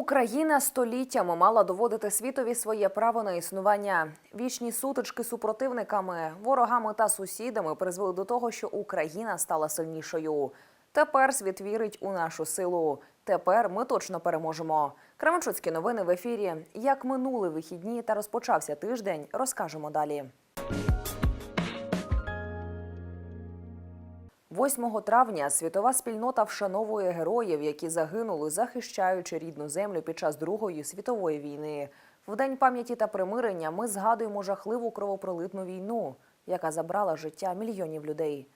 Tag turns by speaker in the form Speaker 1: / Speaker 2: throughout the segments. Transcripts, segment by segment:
Speaker 1: Україна століттями мала доводити світові своє право на існування. Вічні сутички супротивниками, ворогами та сусідами призвели до того, що Україна стала сильнішою. Тепер світ вірить у нашу силу. Тепер ми точно переможемо. Кременчуцькі новини в ефірі. Як минули вихідні та розпочався тиждень, розкажемо далі. 8 травня світова спільнота вшановує героїв, які загинули, захищаючи рідну землю під час Другої світової війни. В день пам'яті та примирення ми згадуємо жахливу кровопролитну війну, яка забрала життя мільйонів людей.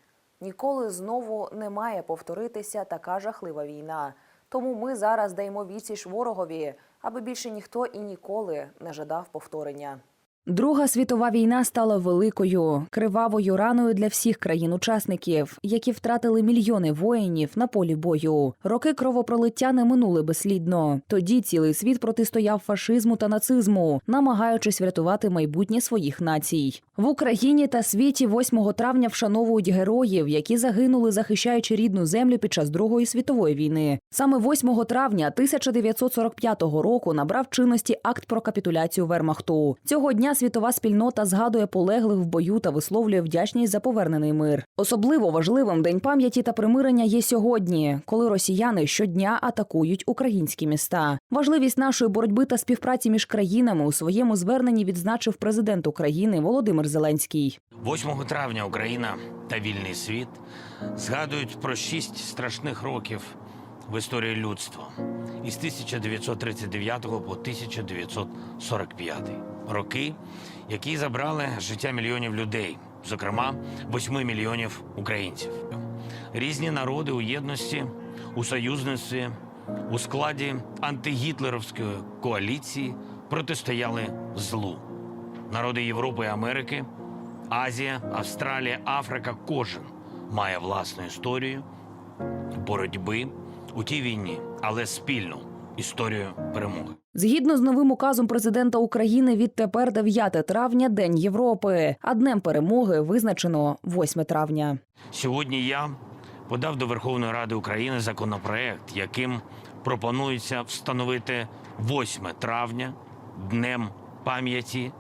Speaker 1: Ніколи знову не має повторитися така жахлива війна. Тому ми зараз даємо відсіч ворогові, аби більше ніхто і ніколи не жадав повторення. Друга світова війна стала великою кривавою раною для всіх країн-учасників, які втратили мільйони воїнів на полі бою. Роки кровопролиття не минули безслідно. Тоді цілий світ протистояв фашизму та нацизму, намагаючись врятувати майбутнє своїх націй. В Україні та світі 8 травня вшановують героїв, які загинули, захищаючи рідну землю під час Другої світової війни. Саме 8 травня 1945 року набрав чинності акт про капітуляцію Вермахту. Цього дня світова спільнота згадує полеглих в бою та висловлює вдячність за повернений мир. Особливо важливим день пам'яті та примирення є сьогодні, коли росіяни щодня атакують українські міста. Важливість нашої боротьби та співпраці між країнами у своєму зверненні відзначив президент України Володимир Зеленський.
Speaker 2: 8 травня Україна та вільний світ згадують про шість страшних років в історії людства із 1939 по 1945. Роки, які забрали життя мільйонів людей, зокрема 8 мільйонів українців. Різні народи у єдності, у союзництві, у складі антигітлерівської коаліції протистояли злу. Народи Європи і Америки, Азія, Австралія, Африка кожен має власну історію боротьби у тій війні, але спільну історію перемоги.
Speaker 1: Згідно з новим указом президента України, відтепер 9 травня День Європи. А днем перемоги визначено 8 травня.
Speaker 2: Сьогодні я подав до Верховної Ради України законопроект, яким пропонується встановити 8 травня днем пам'яті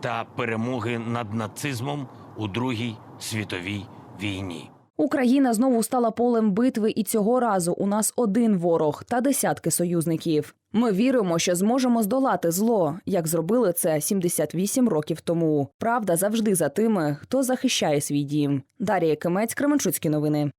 Speaker 2: та перемоги над нацизмом у Другій світовій війні.
Speaker 1: Україна знову стала полем битви, і цього разу у нас один ворог та десятки союзників. Ми віримо, що зможемо здолати зло, як зробили це 78 років тому. Правда завжди за тими, хто захищає свій дім. Дарія Кимець, Кременчуцькі новини.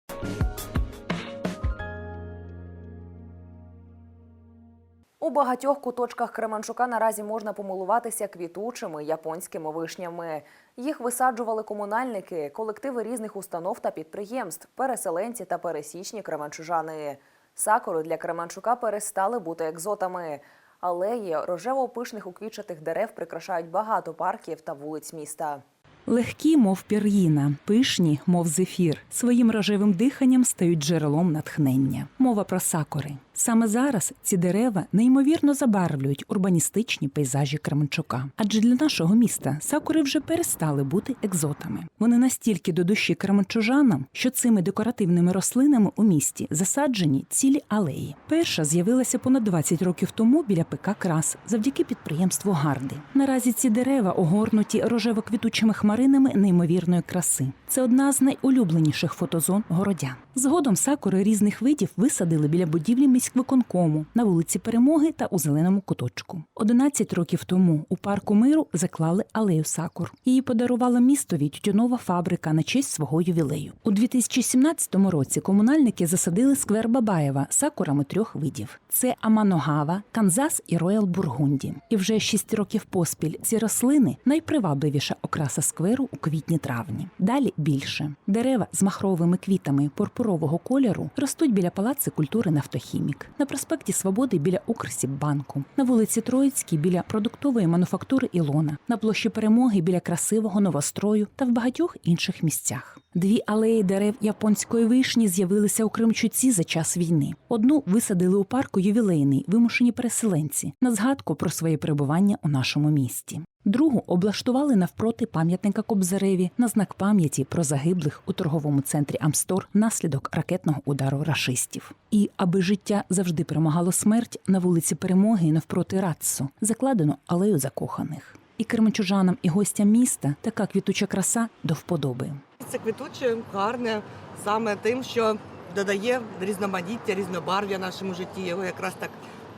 Speaker 1: У багатьох куточках Кременчука наразі можна помилуватися квітучими японськими вишнями. Їх висаджували комунальники, колективи різних установ та підприємств, переселенці та пересічні кременчужани. Сакури для Кременчука перестали бути екзотами. Алеї рожево-пишних уквічатих дерев прикрашають багато парків та вулиць міста.
Speaker 3: Легкі, мов пір'їна, пишні, мов зефір, своїм рожевим диханням стають джерелом натхнення. Мова про сакури. Саме зараз ці дерева неймовірно забарвлюють урбаністичні пейзажі Кременчука. Адже для нашого міста сакури вже перестали бути екзотами. Вони настільки до душі кременчужанам, що цими декоративними рослинами у місті засаджені цілі алеї. Перша з'явилася понад 20 років тому біля ПК Крас завдяки підприємству Гарди. Наразі ці дерева огорнуті рожево-квітучими хмаринами неймовірної краси. Це одна з найулюбленіших фотозон городян. Згодом сакури різних видів висадили біля будівлі міськвиконкому на вулиці Перемоги та у зеленому куточку. 11 років тому у парку миру заклали алею сакур. Її подарувала містові тютюнова фабрика на честь свого ювілею. У 2017 році комунальники засадили сквер Бабаєва сакурами трьох видів: це Аманогава, Канзас і Роял Бургунді. І вже 6 років поспіль ці рослини найпривабливіша окраса скверу у квітні-травні. Далі більше дерева з махровими квітами пурпурового кольору ростуть біля палаци культури Нафтохімік, на проспекті Свободи біля Укрсіббанку, на вулиці Троїцькій біля продуктової мануфактури Ілона, на площі Перемоги біля красивого новострою та в багатьох інших місцях. Дві алеї дерев японської вишні з'явилися у Кримчуці за час війни. Одну висадили у парку ювілейний вимушені переселенці на згадку про своє перебування у нашому місті. Другу облаштували навпроти пам'ятника Кобзареві на знак пам'яті про загиблих у торговому центрі Амстор внаслідок ракетного удару рашистів. І аби життя завжди перемагало смерть на вулиці Перемоги навпроти Раццу закладено алею закоханих. І кременчужанам, і гостям міста така квітуча краса до вподоби.
Speaker 4: Це квітуче, гарне саме тим, що додає різноманіття, різнобарв'я нашому житті. Його якраз так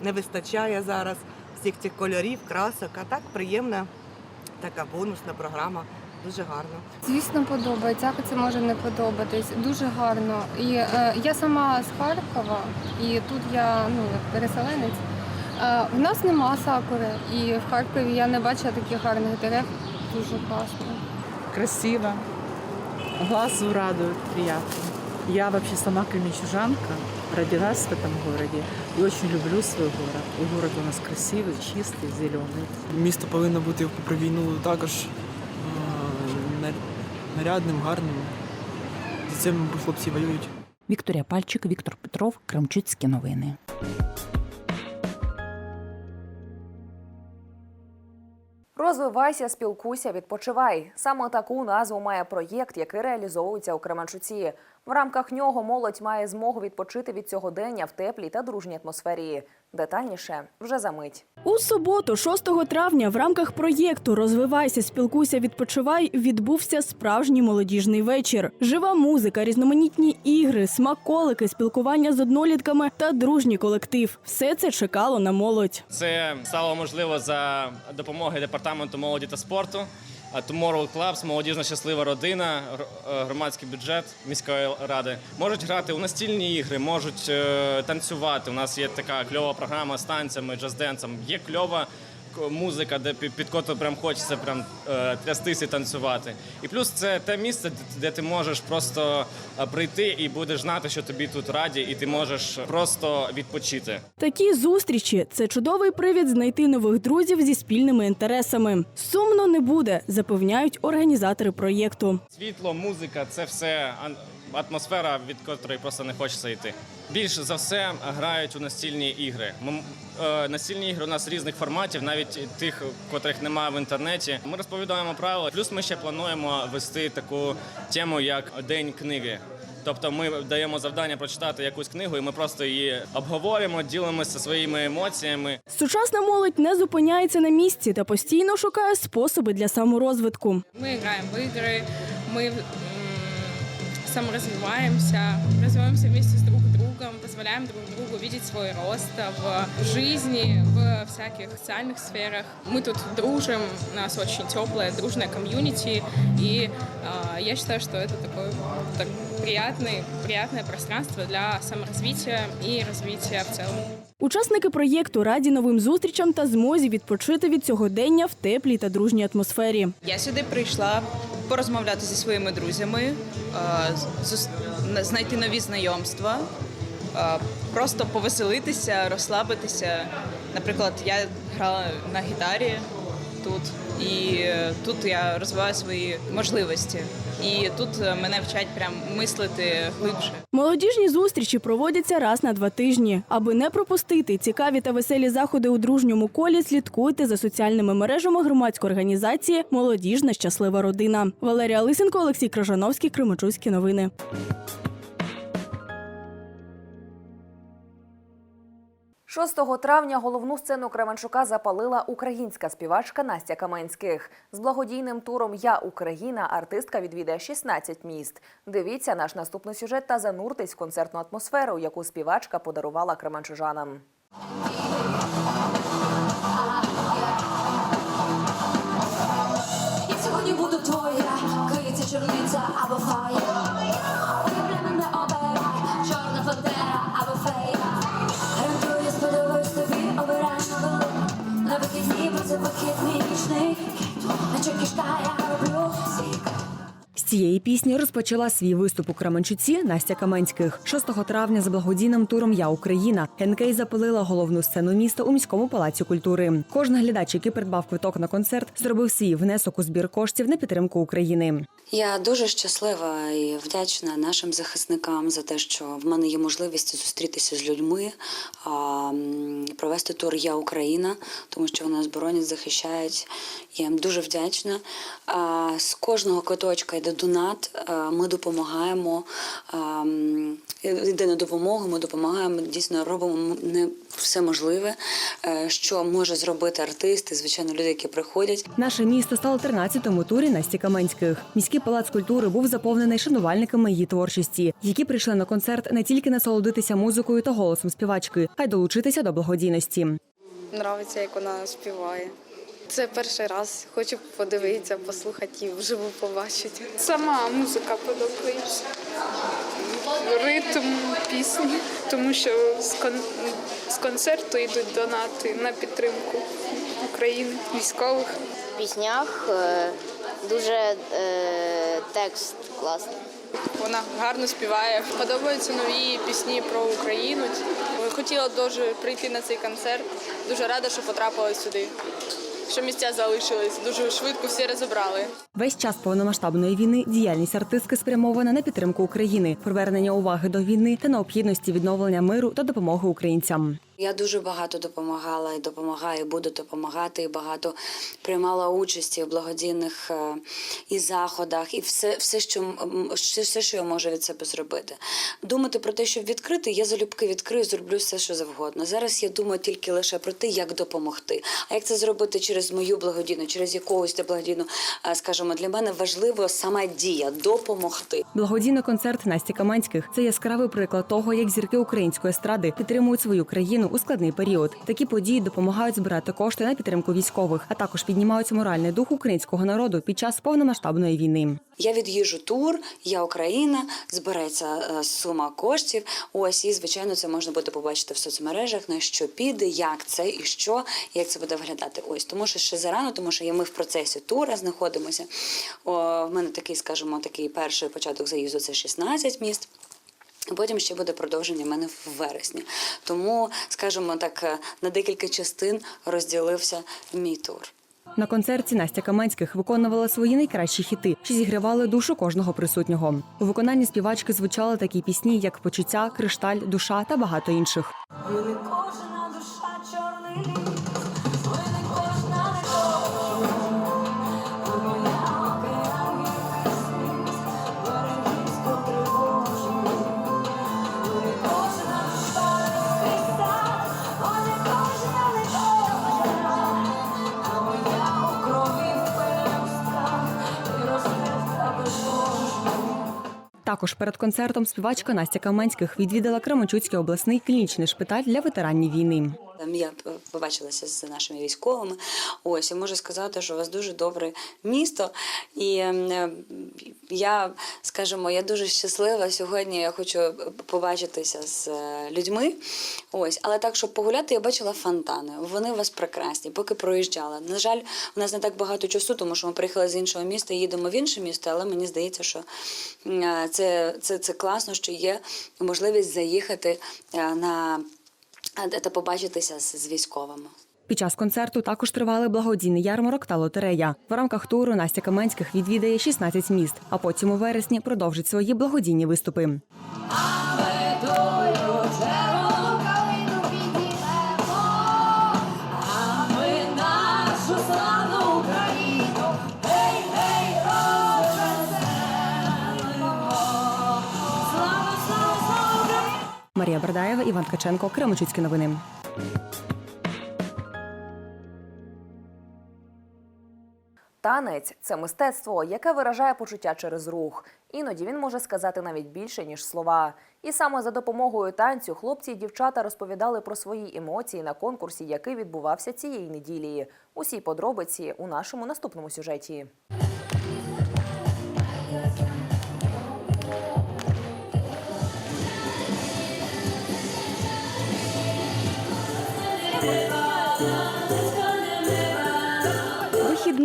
Speaker 4: не вистачає зараз. Всіх цих кольорів, красок, а так приємна така бонусна програма. Дуже гарно.
Speaker 5: Звісно, подобається. Як це може не подобатись? Дуже гарно. І е, я сама з Харкова, і тут я ну переселенець. Е, в нас нема сакури, і в Харкові я не бачила таких гарних дерев. Дуже класно.
Speaker 6: красиво, глазу радует, приятно. Я вообще сама кременчужанка, родилась в этом городе и очень люблю свой город. И город у нас красивый, чистый, зеленый.
Speaker 7: Місто повинно бути попри війну також е, нар- нарядним, гарним. За це, мабуть, хлопці воюють.
Speaker 3: Вікторія Пальчик, Віктор Петров, Кремчуцькі новини.
Speaker 1: Розвивайся, спілкуйся, відпочивай. Саме таку назву має проєкт, який реалізовується у Кременчуці. В рамках нього молодь має змогу відпочити від сьогодення в теплій та дружній атмосфері. Детальніше вже за мить.
Speaker 8: У суботу, 6 травня, в рамках проєкту Розвивайся, спілкуйся, відпочивай відбувся справжній молодіжний вечір. Жива музика, різноманітні ігри, смаколики, спілкування з однолітками та дружній колектив. Все це чекало на молодь.
Speaker 9: Це стало можливо за допомоги департаменту молоді та спорту. Tomorrow Clubs, молодіжна щаслива родина, е, громадський бюджет міської ради можуть грати у настільні ігри, можуть е, танцювати. У нас є така кльова програма з танцями, джаз-денсом. Є кльова музика, де під, коту прям хочеться прям е, трястись і танцювати. І плюс це те місце, де- ти можеш просто е, прийти і будеш знати, що тобі тут раді, і ти можеш просто відпочити.
Speaker 8: Такі зустрічі це чудовий привід знайти нових друзів зі спільними інтересами. Сумно не буде, запевняють організатори проєкту.
Speaker 9: Світло, музика це все атмосфера, від котрої просто не хочеться йти. Більше за все грають у настільні ігри. М- е, Настільні ігри у нас різних форматів, навіть тих, котрих немає в інтернеті. Ми розповідаємо правила. Плюс ми ще плануємо вести таку тему, як День книги. Тобто ми даємо завдання прочитати якусь книгу, і ми просто її обговорюємо, ділимося своїми емоціями.
Speaker 8: Сучасна молодь не зупиняється на місці та постійно шукає способи для саморозвитку.
Speaker 10: Мы играем в игры, мы м, саморазвиваемся, развиваемся вместе с друг другом, позволяем друг другу видеть свой рост в жизни, в всяких социальных сферах. Мы тут дружим, у нас очень теплое, дружное комьюнити, и э, я считаю, что это такой так, приятный, приятное пространство для саморазвития и развития в целом.
Speaker 8: Учасники проєкту раді новим зустрічам та змозі відпочити від сьогодення в теплій та дружній атмосфері.
Speaker 11: Я сюди прийшла порозмовляти зі своїми друзями, е, зус- на- знайти нові знайомства, е, просто повеселитися, розслабитися. Наприклад, я грала на гітарі тут, і е, тут я розвиваю свої можливості. І тут е, мене вчать прям мислити глибше.
Speaker 8: Молодіжні зустрічі проводяться раз на два тижні. Аби не пропустити цікаві та веселі заходи у дружньому колі, слідкуйте за соціальними мережами громадської організації Молодіжна щаслива родина. Валерія Лисенко, Олексій Крижановський, Кременчуцькі новини.
Speaker 1: – 6 травня головну сцену Кременчука запалила українська співачка Настя Каменських. З благодійним туром Я Україна артистка відвідає 16 міст. Дивіться наш наступний сюжет та зануртесь в концертну атмосферу, яку співачка подарувала кременчужанам.
Speaker 12: Я сьогодні буду твоя, киця, черниця або фая.
Speaker 13: Цієї пісні розпочала свій виступ у Кременчуці Настя Каменських. 6 травня з благодійним туром Я Україна Хенкей запалила головну сцену міста у міському палаці культури. Кожен глядач, який придбав квиток на концерт, зробив свій внесок у збір коштів на підтримку України.
Speaker 12: Я дуже щаслива і вдячна нашим захисникам за те, що в мене є можливість зустрітися з людьми, провести тур Я Україна, тому що вони нас боронять, захищають. Я їм дуже вдячна. З кожного квиточка йде донат. Ми допомагаємо. Йде на допомогу, ми допомагаємо, дійсно робимо не все можливе, е, що може зробити артисти, звичайно, люди, які приходять.
Speaker 13: Наше місто стало 13-му турі Насті Каменських. Міський палац культури був заповнений шанувальниками її творчості, які прийшли на концерт не тільки насолодитися музикою та голосом співачки, а й долучитися до благодійності.
Speaker 14: Нравиться, як вона співає. Це перший раз. Хочу подивитися, послухати і вживу побачити.
Speaker 10: Сама музика подобається. Ритм пісні, тому що з, кон- з концерту йдуть донати на підтримку України, військових.
Speaker 14: В піснях е, дуже е, текст класний.
Speaker 10: Вона гарно співає. Подобаються нові пісні про Україну. Хотіла дуже прийти на цей концерт. Дуже рада, що потрапила сюди. Що місця залишились. Дуже швидко всі розібрали.
Speaker 13: Весь час повномасштабної війни діяльність артистки спрямована на підтримку України, привернення уваги до війни та необхідності відновлення миру та допомоги українцям.
Speaker 12: Я дуже багато допомагала і допомагаю, буду допомагати. І багато приймала участі в благодійних е, і заходах, і все, все, що все, що я можу від себе зробити. Думати про те, щоб відкрити, я залюбки відкрию, зроблю все, що завгодно. Зараз я думаю тільки лише про те, як допомогти. А як це зробити через мою благодійну, через якогось благодійну, е, скажімо, для мене важливо сама дія допомогти.
Speaker 13: Благодійний концерт Насті Каманських це яскравий приклад того, як зірки української естради підтримують свою країну у складний період. Такі події допомагають збирати кошти на підтримку військових, а також піднімають моральний дух українського народу під час повномасштабної війни.
Speaker 12: Я від'їжджу тур, я Україна, збереться е, сума коштів. Ось і звичайно, це можна буде побачити в соцмережах, на що піде, як це і що, як це буде виглядати. Ось тому, що ще зарано, тому що ми в процесі тура знаходимося. О, в мене такий, скажімо, такий перший початок заїзду це 16 міст. Потім ще буде продовження в мене в вересні. Тому, скажімо так, е, на декілька частин розділився мій тур.
Speaker 13: На концерті Настя Каменських виконувала свої найкращі хіти, що зігрівали душу кожного присутнього. У виконанні співачки звучали такі пісні, як Почуття, Кришталь, Душа та багато інших.
Speaker 15: Ми
Speaker 13: Також перед концертом співачка Настя Каменських відвідала Кременчуцький обласний клінічний шпиталь для ветеранів війни.
Speaker 12: Там я побачилася з нашими військовими. Ось і можу сказати, що у вас дуже добре місто. І е, я, скажімо, я дуже щаслива сьогодні. Я хочу побачитися з е, людьми. Ось, але так, щоб погуляти, я бачила фонтани. Вони у вас прекрасні. Поки проїжджала. На жаль, у нас не так багато часу, тому що ми приїхали з іншого міста, і їдемо в інше місто, але мені здається, що е, це, це, це класно, що є можливість заїхати е, на та побачитися з, військовими.
Speaker 13: Під час концерту також тривали благодійний ярмарок та лотерея. В рамках туру Настя Каменських відвідає 16 міст, а потім у вересні продовжить свої благодійні виступи. Марія Бардаєва, Іван Ткаченко, Кременчуцькі новини.
Speaker 1: Танець це мистецтво, яке виражає почуття через рух. Іноді він може сказати навіть більше ніж слова. І саме за допомогою танцю хлопці і дівчата розповідали про свої емоції на конкурсі, який відбувався цієї неділі. Усі подробиці у нашому наступному сюжеті.
Speaker 13: Bye.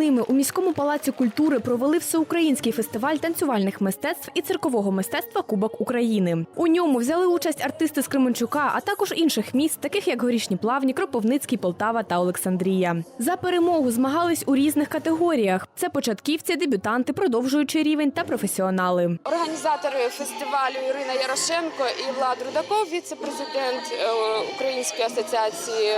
Speaker 16: Вихідними у міському палаці культури провели всеукраїнський фестиваль танцювальних мистецтв і циркового мистецтва Кубок України. У ньому взяли участь артисти з Кременчука, а також інших міст, таких як Горішні Плавні, Кропивницький, Полтава та Олександрія. За перемогу змагались у різних категоріях: це початківці, дебютанти, продовжуючий рівень та професіонали.
Speaker 10: Організатори фестивалю Ірина Ярошенко і Влад Рудаков, віце-президент е, Української асоціації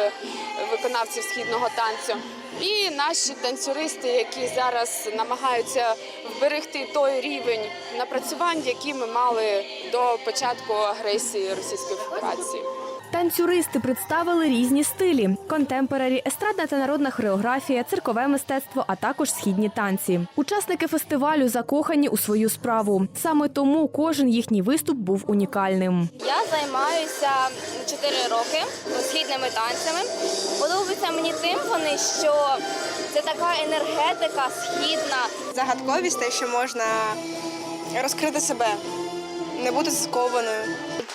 Speaker 10: виконавців східного танцю. І наші танцюристи, які зараз намагаються вберегти той рівень напрацювань, які ми мали до початку агресії Російської Федерації.
Speaker 16: Танцюристи представили різні стилі: контемпорарі, естрадна та народна хореографія, циркове мистецтво, а також східні танці. Учасники фестивалю закохані у свою справу. Саме тому кожен їхній виступ був унікальним.
Speaker 17: Я займаюся 4 роки східними танцями. Подобаються мені тим вони, що це така енергетика східна.
Speaker 18: Загадковість те, що можна розкрити себе, не бути скованою.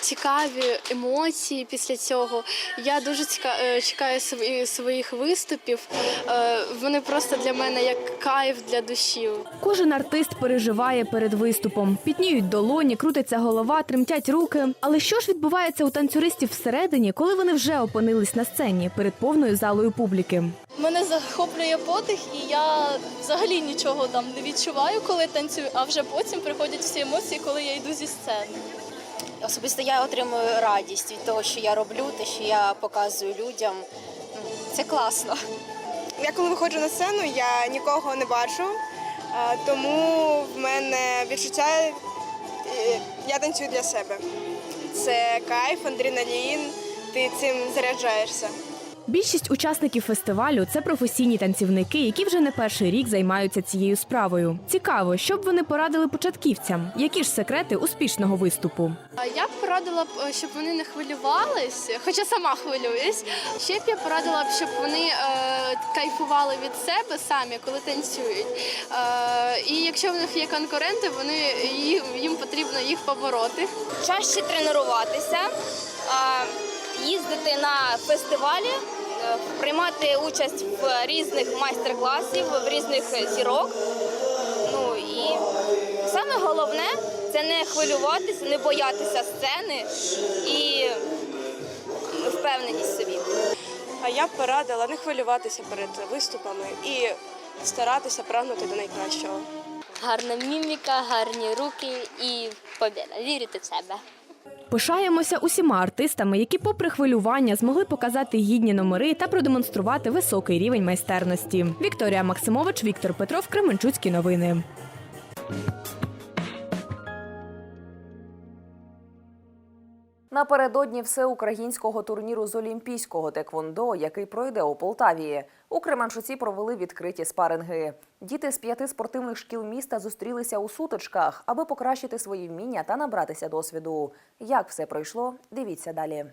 Speaker 14: Цікаві емоції після цього. Я дуже ціка- е, чекаю свої- своїх виступів. Е, Вони просто для мене як кайф для душі.
Speaker 16: Кожен артист переживає перед виступом. Пітніють долоні, крутиться голова, тремтять руки. Але що ж відбувається у танцюристів всередині, коли вони вже опинились на сцені перед повною залою публіки?
Speaker 14: Мене захоплює подих, і я взагалі нічого там не відчуваю, коли танцюю, а вже потім приходять всі емоції, коли я йду зі сцени.
Speaker 17: Особисто я отримую радість від того, що я роблю, те, що я показую людям. Це класно.
Speaker 18: Я коли виходжу на сцену, я нікого не бачу, тому в мене відчуття е, я танцюю для себе. Це кайф, адреналін, ти цим заряджаєшся.
Speaker 16: Більшість учасників фестивалю це професійні танцівники, які вже не перший рік займаються цією справою. Цікаво, що б вони порадили початківцям, які ж секрети успішного виступу.
Speaker 14: Я б порадила б, е, щоб вони не хвилювались, хоча сама хвилююсь. Ще б я порадила б, щоб вони е, кайфували від себе самі, коли танцюють. Е, і якщо в них є конкуренти, вони їх, їм потрібно їх побороти.
Speaker 17: Чаще тренуватися, а, їздити на фестивалі, е, приймати участь в різних майстер-класів, в різних зірок. Ну і саме головне це не хвилюватися, не боятися сцени і впевненість собі.
Speaker 18: А я б порадила не хвилюватися перед виступами і старатися прагнути до найкращого.
Speaker 17: Гарна міміка, гарні руки і побіда. Вірити в себе.
Speaker 16: Пишаємося усіма артистами, які, попри хвилювання, змогли показати гідні номери та продемонструвати високий рівень майстерності. Вікторія Максимович, Віктор Петров, Кременчуцькі новини.
Speaker 1: Напередодні всеукраїнського турніру з олімпійського теквондо, який пройде у Полтаві, у Кременчуці провели відкриті спаринги. Діти з п'яти спортивних шкіл міста зустрілися у сутичках, аби покращити свої вміння та набратися досвіду. Як все пройшло, дивіться далі.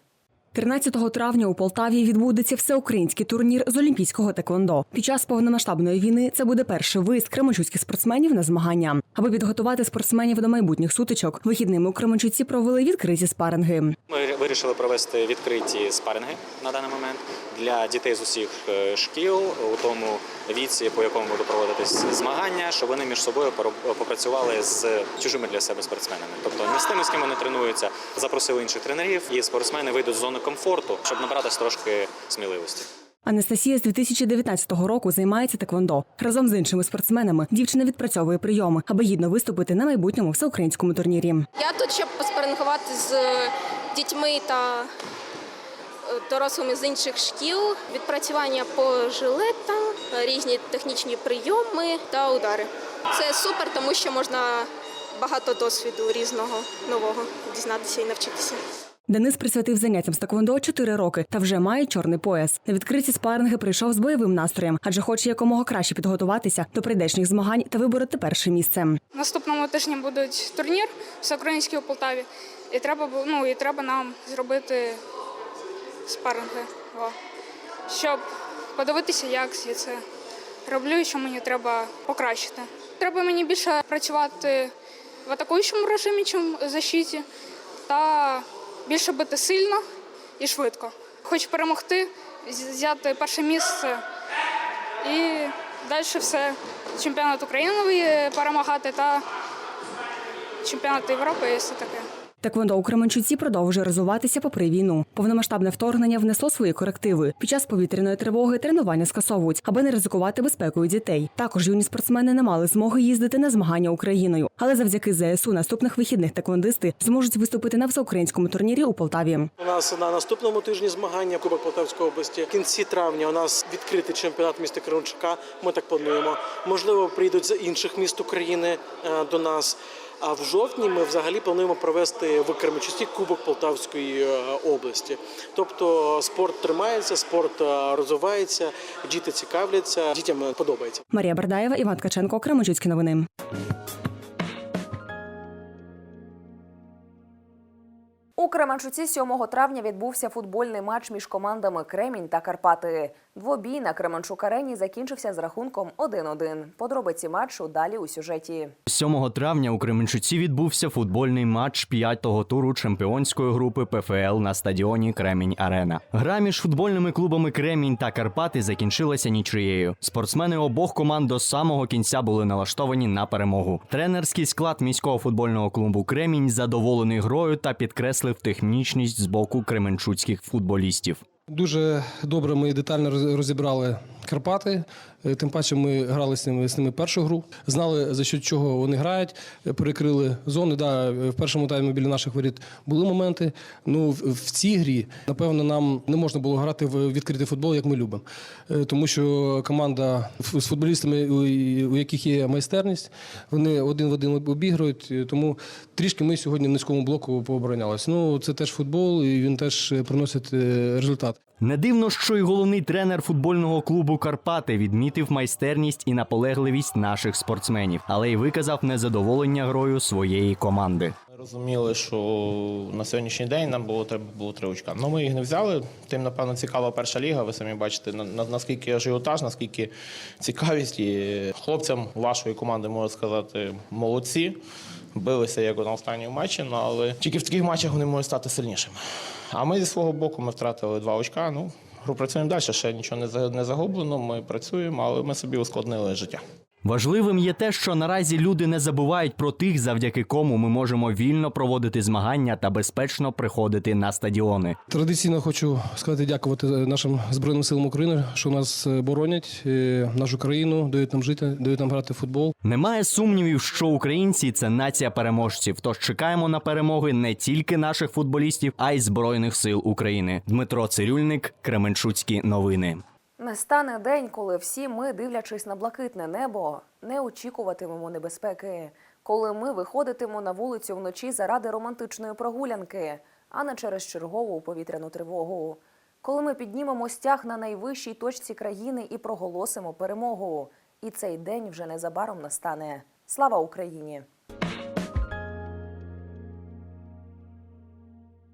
Speaker 13: 13 травня у Полтаві відбудеться всеукраїнський турнір з олімпійського теквондо. Під час повномасштабної війни це буде перший виїзд кременчуцьких спортсменів на змагання. Аби підготувати спортсменів до майбутніх сутичок, вихідними у Кременчуці провели відкриті спаринги.
Speaker 19: Ми вирішили провести відкриті спаринги на даний момент для дітей з усіх е, шкіл у тому віці, по якому будуть проводитись змагання, щоб вони між собою попрацювали з чужими для себе спортсменами. Тобто не з тими, з ким вони тренуються, запросили інших тренерів, і спортсмени вийдуть з зони комфорту, щоб набратися трошки сміливості.
Speaker 13: Анастасія з 2019 року займається теквондо. Разом з іншими спортсменами дівчина відпрацьовує прийоми, аби гідно виступити на майбутньому всеукраїнському турнірі.
Speaker 14: Я тут, щоб поспарингувати з дітьми та е, дорослими з інших шкіл, відпрацювання по жилетам, різні технічні прийоми та удари. Це супер, тому що можна багато досвіду різного нового дізнатися і навчитися.
Speaker 13: Денис присвятив заняттям з теквондо 4 роки та вже має чорний пояс. На відкриті спаринги прийшов з бойовим настроєм, адже хоче якомога краще підготуватися до прийдешніх змагань та вибороти перше місце.
Speaker 14: Наступному тижні буде турнір всеукраїнський у Полтаві. І треба ну, і треба нам зробити спаринги, щоб подивитися, як я це роблю і що мені треба покращити. Треба мені більше працювати в атакуючому режимі, чим в защиті, та більше бути сильно і швидко. Хочу перемогти, взяти перше місце і
Speaker 10: далі все чемпіонат України перемагати та чемпіонат Європи все таке.
Speaker 13: Таквондо у Кременчуці продовжує розвиватися попри війну. Повномасштабне вторгнення внесло свої корективи. Під час повітряної тривоги тренування скасовують, аби не ризикувати безпекою дітей. Також юні спортсмени не мали змоги їздити на змагання Україною. Але завдяки ЗСУ наступних вихідних таквондисти зможуть виступити на всеукраїнському турнірі у Полтаві.
Speaker 20: У нас на наступному тижні змагання Кубок Полтавської області. В кінці травня у нас відкритий чемпіонат міста Кременчука. Ми так плануємо. Можливо, прийдуть з інших міст України е, до нас. А в жовтні ми взагалі плануємо провести в Кременчуці Кубок Полтавської е, області. Тобто спорт тримається, спорт е, розвивається, діти цікавляться, дітям подобається.
Speaker 13: Марія Бардаєва, Іван Ткаченко, Кременчуцькі новини.
Speaker 1: У Кременчуці 7 травня відбувся футбольний матч між командами Кремінь та Карпати. Двобій на Кременчук-арені закінчився з рахунком 1-1. Подробиці матчу далі у сюжеті.
Speaker 21: 7 травня у Кременчуці відбувся футбольний матч п'ятого туру чемпіонської групи ПФЛ на стадіоні Кремінь Арена. Гра між футбольними клубами Кремінь та Карпати закінчилася нічиєю. Спортсмени обох команд до самого кінця були налаштовані на перемогу. Тренерський склад міського футбольного клубу Кремінь задоволений грою та підкреслив технічність з боку кременчуцьких футболістів.
Speaker 22: Дуже добре ми детально розібрали Карпати. Е, Тим паче ми грали з ними з ними першу гру, знали за що чого вони грають, перекрили зони. Да, е, в першому таймі біля наших воріт були моменти. Ну в, цій грі, напевно, нам не можна було грати в відкритий футбол, як ми любимо. Е, Тому що команда з футболістами, у, яких є майстерність, вони один в один обігрують. Е, Тому трішки ми сьогодні в низькому блоку пооборонялися. Ну це теж футбол, і він теж приносить результат.
Speaker 21: Не дивно, що й головний тренер футбольного клубу Карпати відмітив майстерність і наполегливість наших спортсменів, але й виказав незадоволення грою своєї команди.
Speaker 23: Ми розуміли, що на сьогоднішній день нам було треба було три очка. Ну ми їх не взяли. Тим, напевно, цікава перша ліга. Ви самі бачите, на, на- наскільки ажіотаж, наскільки цікавість. І хлопцям вашої команди можу сказати молодці. Билися як на останньому матчі, ну, але тільки в таких матчах вони можуть стати сильнішими. А ми зі свого боку ми втратили два очка. Ну, працюємо далі. Ще нічого не за- не загублено. Ми працюємо, але ми собі ускладнили життя.
Speaker 21: Важливим є те, що наразі люди не забувають про тих, завдяки кому ми можемо вільно проводити змагання та безпечно приходити на стадіони.
Speaker 22: Традиційно хочу сказати дякувати нашим збройним силам України, що нас е, боронять, е, нашу країну, дають нам жити, дають нам грати в футбол.
Speaker 21: Немає сумнівів, що українці це нація переможців. Тож чекаємо на перемоги не тільки наших футболістів, а й збройних сил України. Дмитро Цирюльник, Кременчуцькі новини.
Speaker 1: Настане день, коли всі ми, дивлячись на блакитне небо, не очікуватимемо небезпеки, коли ми виходитимо на вулицю вночі заради романтичної прогулянки, а не через чергову повітряну тривогу. Коли ми піднімемо стяг на найвищій точці країни і проголосимо перемогу. І цей день вже незабаром настане. Слава Україні!